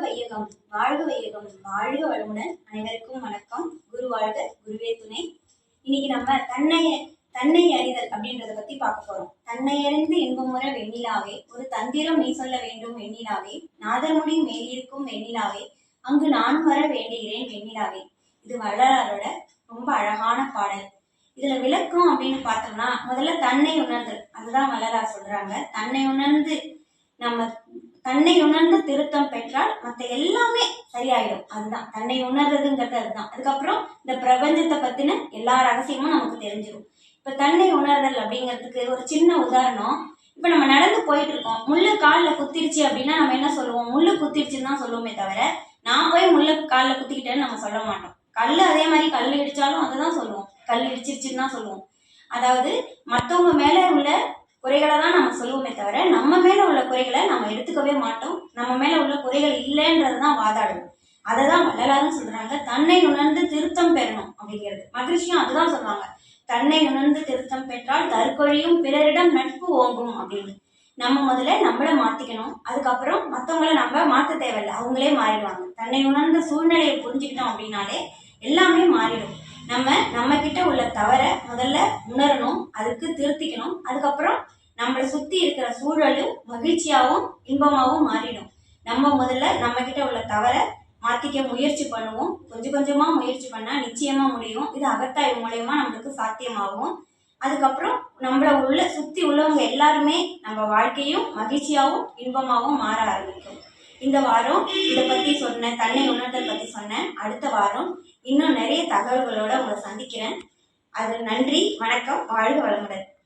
வையகம் வாழ்க வையகம் வாழ்க வளமுடன் அனைவருக்கும் வணக்கம். குரு வாழ்க குருவே துணை. இன்னைக்கு நம்ம தன்னை தன்னை அறிதல் அப்படின்றத பத்தி பார்க்க போறோம். தன்னை அறிந்து இன்பமுற வெண்ணிலாவே ஒரு தந்திரம் நீ சொல்ல வேண்டும் வெண்ணிலாவே நாதர்முடி மேலிருக்கும் வெண்ணிலாவே அங்கு நானும் வர வேண்டுகிறேன் வெண்ணிலாவே. இது வள்ளலாரோட ரொம்ப அழகான பாடல். இதுல விளக்கம் அப்படின்னு பார்த்தோம்னா முதல்ல தன்னை உணர்தல். அதுதான் வள்ளலார் சொல்றாங்க. தன்னை உணர்ந்து நம்ம தன்னை உணர்ந்து திருத்தம் பெற்றால் மற்ற எல்லாமே சரியாயிடும். அதுதான். தன்னை உணர்றதுங்கிறது அதுதான். அதுக்கப்புறம் இந்த பிரபஞ்சத்தை பத்தின எல்லா ரகசியமும் நமக்கு தெரிஞ்சிடும் இப்ப தன்னை உணர்தல் அப்படிங்கிறதுக்கு ஒரு சின்ன உதாரணம். இப்ப நம்ம நடந்து போயிட்டு இருக்கோம் முள்ளு காலில் குத்திருச்சு அப்படின்னா நம்ம என்ன சொல்லுவோம்? முள்ளு குத்திருச்சுன்னு தான் சொல்லுவோமே தவிர நான் போய் முள்ளு காலில் குத்திக்கிட்டேன்னு நம்ம சொல்ல மாட்டோம். கல் அதே மாதிரி கல் இடிச்சாலும் அதை தான் சொல்லுவோம். கல் இடிச்சிருச்சுன்னு தான் சொல்லுவோம். அதாவது மற்றவங்க மேல உள்ள குறைகளை தான் நம்ம சொல்லுவோமே தவிர நம்ம மேல உள்ள குறைகளை நம்ம எடுத்துக்கவே மாட்டோம். நம்ம மேல உள்ள குறைகள் இல்லைன்றது தான் வாதாடுவோம் அதை தான் வள்ளலாரும் சொல்றாங்க. தன்னை உணர்ந்து திருத்தம் பெறணும் அப்படிங்கிறது. மகிழ்ச்சியும் அதுதான் சொல்றாங்க. தன்னை உணர்ந்து திருத்தம் பெற்றால் தற்கொழியும் பிறரிடம் நட்பு ஓங்கும் அப்படின்னு. நம்ம முதல்ல நம்மள மாத்திக்கணும். அதுக்கப்புறம் மற்றவங்கள நம்ம மாத்த தேவையில்லை. அவங்களே மாறிடுவாங்க. தன்னை உணர்ந்த சூழ்நிலையை புரிஞ்சுக்கிட்டோம் அப்படின்னாலே எல்லாமே மாறிடும். நம்ம நம்ம கிட்ட உள்ள தவற முதல்ல உணரணும் அதுக்கு திருத்திக்கணும். அதுக்கப்புறம் நம்மளை சுத்தி இருக்கிற சூழலும் மகிழ்ச்சியாகவும் இன்பமாகவும் மாறிடும். நம்ம முதல்ல நம்ம கிட்ட உள்ள தவற மாத்திக்க முயற்சி பண்ணுவோம். கொஞ்சம் கொஞ்சமா முயற்சி பண்ணா நிச்சயமா முடியும். இது அகத்தாய்வு மூலயமா நம்மளுக்கு சாத்தியமாகும். அதுக்கப்புறம் நம்மள உள்ள சுத்தி உள்ளவங்க எல்லாருமே நம்ம வாழ்க்கையும் மகிழ்ச்சியாகவும் இன்பமாகவும் மாற ஆரம்பிக்கும். இந்த வாரம் இதை பத்தி சொன்ன தன்னை உணர்தல் பத்தி சொன்னேன். அடுத்த வாரம் இன்னும் நிறைய தகவல்களோட உங்களை சந்திக்கிறேன். அது நன்றி வணக்கம் வாழ்க வளமுடன்.